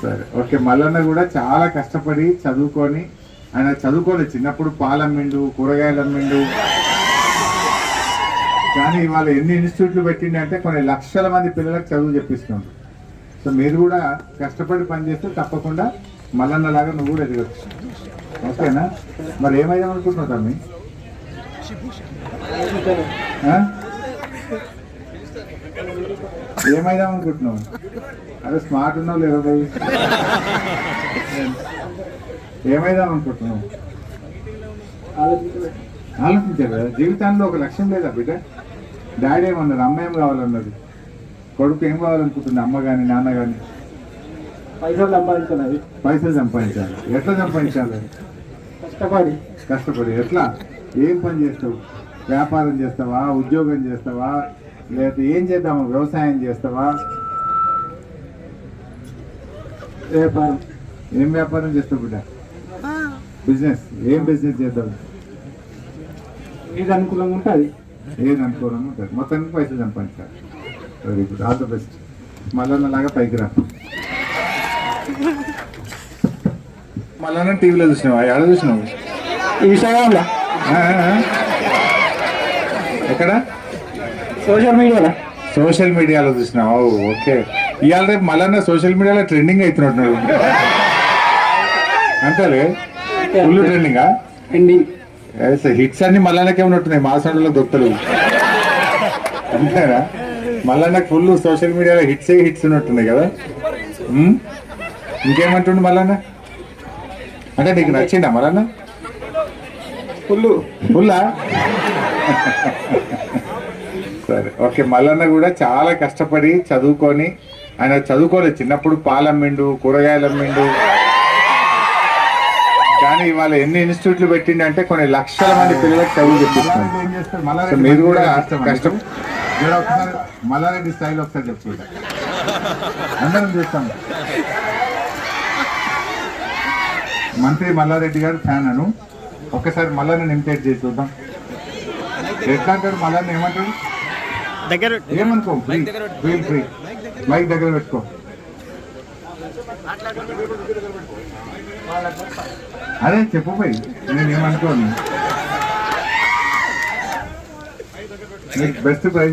సరే ఓకే మల్లన్న కూడా చాలా కష్టపడి చదువుకొని ఆయన చదువుకోలేదు చిన్నప్పుడు పాలు అమ్మిండు కూరగాయలు అమ్మిండు కానీ ఇవాళ ఎన్ని ఇన్స్టిట్యూట్లు పెట్టిండి అంటే కొన్ని లక్షల మంది పిల్లలకు చదువు చెప్పిస్తున్నాడు సో మీరు కూడా కష్టపడి పనిచేస్తే తప్పకుండా మల్లన్న లాగా నువ్వు కూడా ఎదగచ్చు. ఓకేనా? మరి ఏమైదాం అనుకుంటున్నావు తమ్మి? ఆ? ఏమైదాం అనుకుంటున్నావు అదే స్మార్ట్ ఉన్నావు లేదా భయ్? ఏమైదాం అనుకుంటున్నావు? ఆలోచించారు కదా జీవితాంలో ఒక లక్ష్యం లేదా బిడ్డ? డాడీ ఏమన్నారు అమ్మ ఏం కావాలన్నది? కొడుకు ఏం కావాలనుకుంటుంది అమ్మ కానీ నాన్న కానీ పైసలు సంపాదించాలి. పైసలు సంపాదించాలి. ఎట్లా సంపాదించాలి? కష్టపడి. కష్టపడి. ఎట్లా? ఏం పని చేస్తావు? వ్యాపారం చేస్తావా? ఉద్యోగం చేస్తావా? లేకపోతే ఏం చేద్దాము? వ్యవసాయం చేస్తావా? వ్యాపారం. ఏం వ్యాపారం చేస్తావు బిడ్డ? బిజినెస్. ఏం బిజినెస్ చేద్దాం? ఏది అనుకూలంగా ఉంటే అది. ఏది అనుకోవడం ఉంటుంది మొత్తానికి పైసలు సంపాదించాలి very good all the best మళ్ళా పైకి రా. మళ్ళా టీవీలో చూసినావా? ఎక్కడ చూసినావు? ఇన్స్టాగ్రామ్లో. ఎక్కడ? సోషల్ మీడియాలో. సోషల్ మీడియాలో చూసినావు? ఓకే. ఇవాళ రేపు మళ్ళా సోషల్ మీడియాలో ట్రెండింగ్ అవుతున్నట్టున్నాడు అంతేలే? ఫుల్ ట్రెండింగా? హిట్స్ అన్ని మళ్ళానకే ఉన్నట్టున్నాయి మా సైడ్లో దొక్కలు అంతేనా? మళ్ళా ఫుల్ సోషల్ మీడియాలో హిట్స్ హిట్స్ ఉన్నట్టున్నాయి కదా? ఇంకేమంటుండు మళ్ళా అంటే నీకు నచ్చిందా మళ్ళా ఫుల్. ఫుల్లా? సరే ఓకే మల్లన్న కూడా చాలా కష్టపడి చదువుకొని ఆయన చదువుకోలేదు. చిన్నప్పుడు పాలు అమ్మిండు కూరగాయలు అమ్మిండు కానీ ఇవాళ ఎన్ని ఇన్స్టిట్యూట్లు పెట్టిండు అంటే కొన్ని లక్షల మంది పిల్లలకు చదువు చెప్పిస్తున్నారు. సో మీరు కూడా కష్టం. మల్లారెడ్డి స్థాయిలో ఒకసారి చెప్పుకుంటా. అందరం చూస్తాం. మంత్రి మల్లారెడ్డి గారు ఫ్యాన్ అను. ఒక్కసారి మల్లాన్ని ఇమిటేట్ చేసి చూద్దాం. ఎట్లా అంటాడు మల్లాన్ని ఏమంటాడు దగ్గర ఏమనుకో? ఫ్రీ ఫ్రీ ఫ్రీ మైక్ దగ్గర పెట్టుకో. అదే చెప్పు పోయి. నేను ఏమనుకోను బెస్ట్ ప్రైజ్